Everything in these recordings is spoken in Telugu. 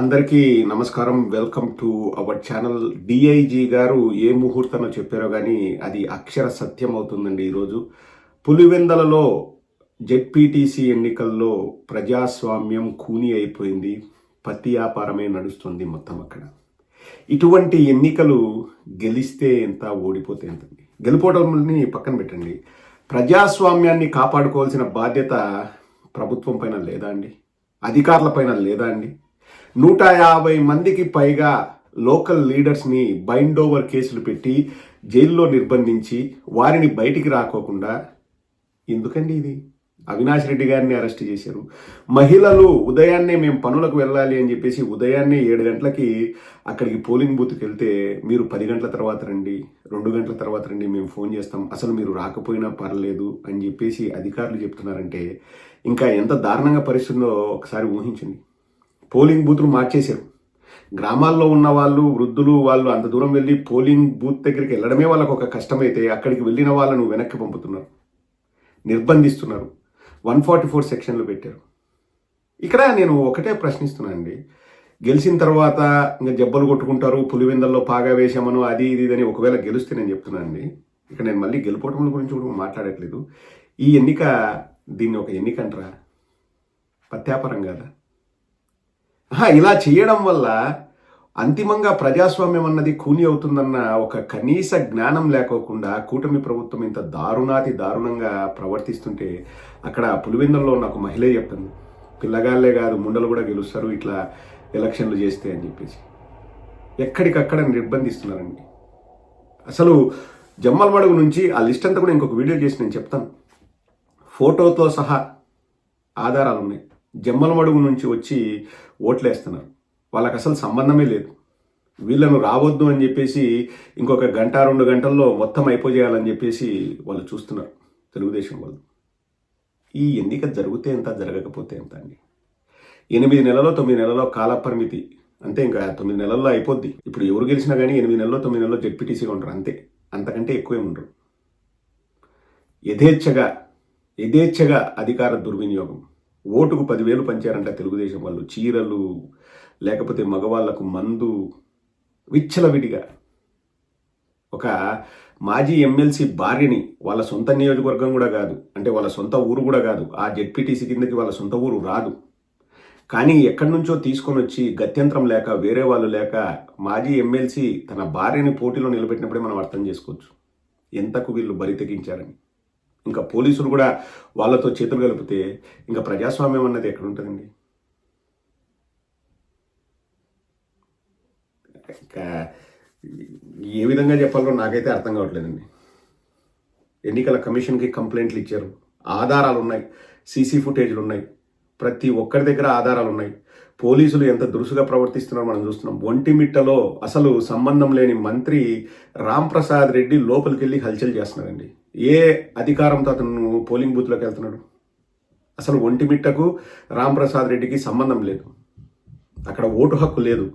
అందరికీ నమస్కారం. Welcome to our channel DIG గారు ఏ ముహూర్తంలో చెప్పారో కానీ అది అక్షర సత్యం అవుతుందండి ఈరోజు. పులివెందలలో జెడ్పీటీసీ ఎన్నికల్లో ప్రజాస్వామ్యం కూని అయిపోయింది. పత్తి వ్యాపారమే నడుస్తుంది మొత్తం అక్కడ. ఇటువంటి ఎన్నికలు గెలిస్తే ఎంత ఓడిపోతే ఎంతండి గెలుపోవడంని పక్కన పెట్టండి. ప్రజాస్వామ్యాన్ని కాపాడుకోవాల్సిన బాధ్యత ప్రభుత్వం పైన లేదా అండి? అధికారుల పైన లేదా అండి? నూట యాభై మందికి పైగా లోకల్ లీడర్స్ని బైండ్ ఓవర్ కేసులు పెట్టి జైల్లో నిర్బంధించి వారిని బయటికి రాకోకుండా ఎందుకండి ఇది? అవినాష్ రెడ్డి గారిని అరెస్ట్ చేశారు. మహిళలు ఉదయాన్నే మేము పనులకు వెళ్ళాలి అని చెప్పేసి ఉదయాన్నే ఏడు గంటలకి అక్కడికి పోలింగ్ బూత్కి వెళ్తే మీరు పది గంటల తర్వాత రండి రెండు గంటల తర్వాత రండి మేము ఫోన్ చేస్తాం అసలు మీరు రాకపోయినా పర్లేదు అని చెప్పేసి అధికారులు చెప్తున్నారంటే ఇంకా ఎంత దారుణంగా పరిస్థితుందో ఒకసారి ఊహించండి. పోలింగ్ బూత్లు మార్చేశారు. గ్రామాల్లో ఉన్న వాళ్ళు వృద్ధులు వాళ్ళు అంత దూరం వెళ్ళి పోలింగ్ బూత్ దగ్గరికి వెళ్ళడమే వాళ్ళకు ఒక కష్టమైతే అక్కడికి వెళ్ళిన వాళ్ళను వెనక్కి పంపుతున్నారు. నిర్బంధిస్తున్నారు. వన్ ఫార్టీ ఫోర్ సెక్షన్లు పెట్టారు. ఇక్కడ నేను ఒకటే ప్రశ్నిస్తున్నానండి గెలిచిన తర్వాత ఇంకా జబ్బలు కొట్టుకుంటారు పులివెందల్లో పాగా వేశామను అది ఇది అని ఒకవేళ గెలిస్తే నేను చెప్తున్నానండి ఇక్కడ నేను మళ్ళీ గెలుపోవటం గురించి కూడా మాట్లాడట్లేదు. ఈ ఎన్నిక దీన్ని ఒక ఎన్నిక అంటారా? పత్యాపరం కదా? ఇలా చేయడం వల్ల అంతిమంగా ప్రజాస్వామ్యం అన్నది కూని అవుతుందన్న ఒక కనీస జ్ఞానం లేకోకుండా కూటమి ప్రభుత్వం ఇంత దారుణాతి దారుణంగా ప్రవర్తిస్తుంటే అక్కడ పులివెందుల్లో ఉన్న ఒక మహిళ చెప్తుంది పిల్లగాళ్ళే కాదు ముండలు కూడా గెలుస్తారు ఇట్లా ఎలక్షన్లు చేస్తే అని చెప్పేసి. ఎక్కడికక్కడ నిర్బంధిస్తున్నారండి. అసలు జమ్మలమడుగు నుంచి ఆ లిస్ట్ అంతా కూడా ఇంకొక వీడియో చేసి నేను చెప్తాను. ఫోటోతో సహా ఆధారాలు ఉన్నాయి జమ్మలమడుగు నుంచి వచ్చి ఓట్లేస్తున్నారు. వాళ్ళకి అసలు సంబంధమే లేదు. వీళ్ళను రావద్దు అని చెప్పేసి ఇంకొక గంట రెండు గంటల్లో మొత్తం అయిపోజేయాలని చెప్పేసి వాళ్ళు చూస్తున్నారు తెలుగుదేశం వాళ్ళు. ఈ ఎన్నిక జరిగితే ఎంత జరగకపోతే ఎంత అండి? ఎనిమిది నెలలో తొమ్మిది నెలలో కాల పరిమితి అంతే ఇంకా తొమ్మిది నెలల్లో అయిపోద్ది. ఇప్పుడు ఎవరు గెలిచినా కానీ ఎనిమిది నెలల్లో తొమ్మిది నెలల్లో జెడ్పీటీసీగా ఉంటారు అంతే. అంతకంటే ఎక్కువే ఉండరు. యథేచ్ఛగా యథేచ్ఛగా అధికార దుర్వినియోగం. ఓటుకు పదివేలు పంచారంట తెలుగుదేశం వాళ్ళు. చీరలు లేకపోతే మగవాళ్ళకు మందు విచ్చలవిడిగా. ఒక మాజీ ఎమ్మెల్సీ భార్యని వాళ్ళ సొంత నియోజకవర్గం కూడా కాదు అంటే వాళ్ళ సొంత ఊరు కూడా కాదు ఆ జెడ్పీటీసీ కిందకి వాళ్ళ సొంత ఊరు రాదు. కానీ ఎక్కడి నుంచో తీసుకొని వచ్చి గత్యంతరం లేక వేరే వాళ్ళు లేక మాజీ ఎమ్మెల్సీ తన భార్యని పోటీలో నిలబెట్టినప్పుడే మనం అర్థం చేసుకోవచ్చు. ఎంతకు వీళ్ళు బరి తెగించారని. ఇంకా పోలీసులు కూడా వాళ్ళతో చేతులు కలిపితే ఇంకా ప్రజాస్వామ్యం అన్నది ఎక్కడ ఉంటుందండి? ఇంకా ఏ విధంగా చెప్పాలో నాకైతే అర్థం కావట్లేదండి. ఎన్నికల కమిషన్కి కంప్లైంట్లు ఇచ్చారు. ఆధారాలు ఉన్నాయి. సీసీ ఫుటేజ్లు ఉన్నాయి. ప్రతి ఒక్కరి దగ్గర ఆధారాలు ఉన్నాయి. పోలీసులు ఎంత దురుసుగా ప్రవర్తిస్తున్నారో మనం చూస్తున్నాం. ఒంటిమిట్టలో అసలు సంబంధం లేని మంత్రి రామ్ ప్రసాద్ రెడ్డి లోపలికి వెళ్ళి హల్చల్ చేస్తున్నారండి ఏ అధికారంతో అతను పోలింగ్ బూత్లోకి వెళ్తున్నాడు? అసలు ఒంటిమిట్టకు రాంప్రసాద్ రెడ్డికి సంబంధం లేదు. అక్కడ ఓటు హక్కు లేదు.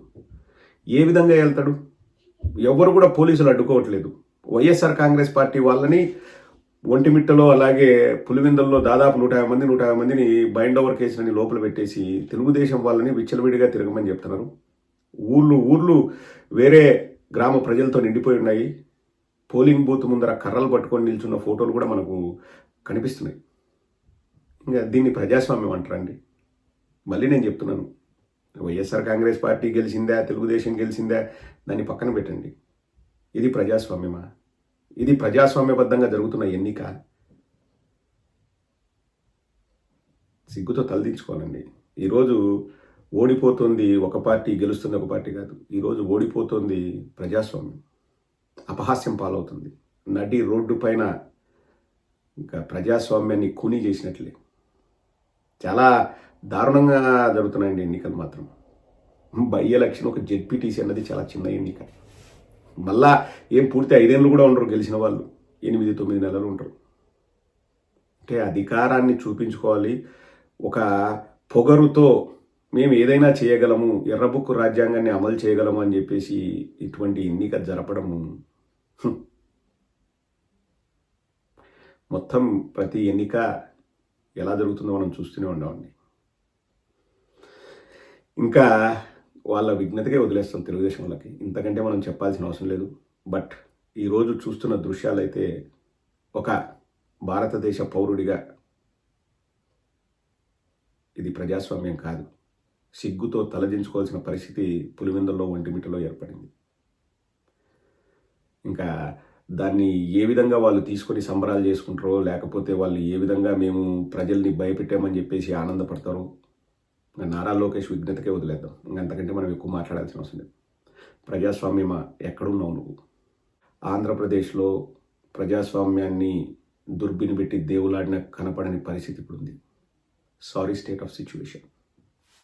ఏ విధంగా వెళ్తాడు? ఎవరు కూడా పోలీసులు అడ్డుకోవట్లేదు. వైఎస్ఆర్ కాంగ్రెస్ పార్టీ వాళ్ళని ఒంటిమిట్టలో అలాగే పులివెందుల్లో దాదాపు నూట యాభై మంది నూట యాభై మందిని బైండ్ ఓవర్ కేసులని లోపల పెట్టేసి తెలుగుదేశం వాళ్ళని విచ్చలవిడిగా తిరగమని చెప్తున్నారు. ఊర్లు ఊర్లు వేరే గ్రామ ప్రజలతో నిండిపోయి ఉన్నాయి. పోలింగ్ బూత్ ముందర కర్రలు పట్టుకొని నిల్చున్న ఫోటోలు కూడా మనకు కనిపిస్తున్నాయి. ఇంకా దీన్ని ప్రజాస్వామ్యం అంటారండి. మళ్ళీ నేను చెప్తున్నాను. వైఎస్ఆర్ కాంగ్రెస్ పార్టీ గెలిచిందా తెలుగుదేశం గెలిచిందా దాన్ని పక్కన పెట్టండి. ఇది ప్రజాస్వామ్యమా? ఇది ప్రజాస్వామ్యబద్ధంగా జరుగుతున్న ఎన్నిక? సిగ్గుతో తలదించుకోవాలండి ఈరోజు ఓడిపోతుంది ఒక పార్టీ గెలుస్తుంది ఒక పార్టీ కాదు. ఈరోజు ఓడిపోతుంది ప్రజాస్వామ్యం. అపహాస్యం పాలవుతుంది. నడి రోడ్డు పైన ఇంకా ప్రజాస్వామ్యాన్ని కూనీ చేసినట్లే. చాలా దారుణంగా జరుగుతున్నాయండి ఎన్నికలు మాత్రం. బై ఎలక్షన్ ఒక జెడ్పీటీసీ అన్నది చాలా చిన్న ఎన్నిక. మళ్ళా ఏం పూర్తి ఐదేళ్ళు కూడా ఉండరు గెలిచిన వాళ్ళు. ఎనిమిది తొమ్మిది నెలలు ఉంటారు అంటే అధికారాన్ని చూపించుకోవాలి. ఒక పొగరుతో మేము ఏదైనా చేయగలము ఎర్రబుక్కు రాజ్యాంగాన్ని అమలు చేయగలము అని చెప్పేసి ఇటువంటి ఎన్నిక జరపడము మొత్తం ప్రతి ఎన్నిక ఎలా జరుగుతుందో మనం చూస్తూనే ఉండవండి ఇంకా వాళ్ళ విఘ్నతకే వదిలేస్తాం తెలుగుదేశం వాళ్ళకి. ఇంతకంటే మనం చెప్పాల్సిన అవసరం లేదు. బట్ ఈరోజు చూస్తున్న దృశ్యాలైతే ఒక భారతదేశ పౌరుడిగా ఇది ప్రజాస్వామ్యం కాదు. సిగ్గుతో తలదించుకోవాల్సిన పరిస్థితి పులివెందుల్లో ఒంటిమిట్టలో ఏర్పడింది. ఇంకా దాన్ని ఏ విధంగా వాళ్ళు తీసుకొని సంబరాలు చేసుకుంటారో లేకపోతే వాళ్ళు ఏ విధంగా మేము ప్రజల్ని భయపెట్టామని చెప్పేసి ఆనందపడతారో ఇంకా నారా లోకేష్ విఘ్నతకే వదిలేద్దాం. ఇంకా అంతకంటే మనం ఎక్కువ మాట్లాడాల్సిన అవసరం లేదు. ప్రజాస్వామ్యమా ఎక్కడున్నావు నువ్వు? ఆంధ్రప్రదేశ్లో ప్రజాస్వామ్యాన్ని దుర్బిని పెట్టి దేవులాడిన కనపడని పరిస్థితి ఇప్పుడు ఉంది సారీ స్టేట్ ఆఫ్ సిచ్యువేషన్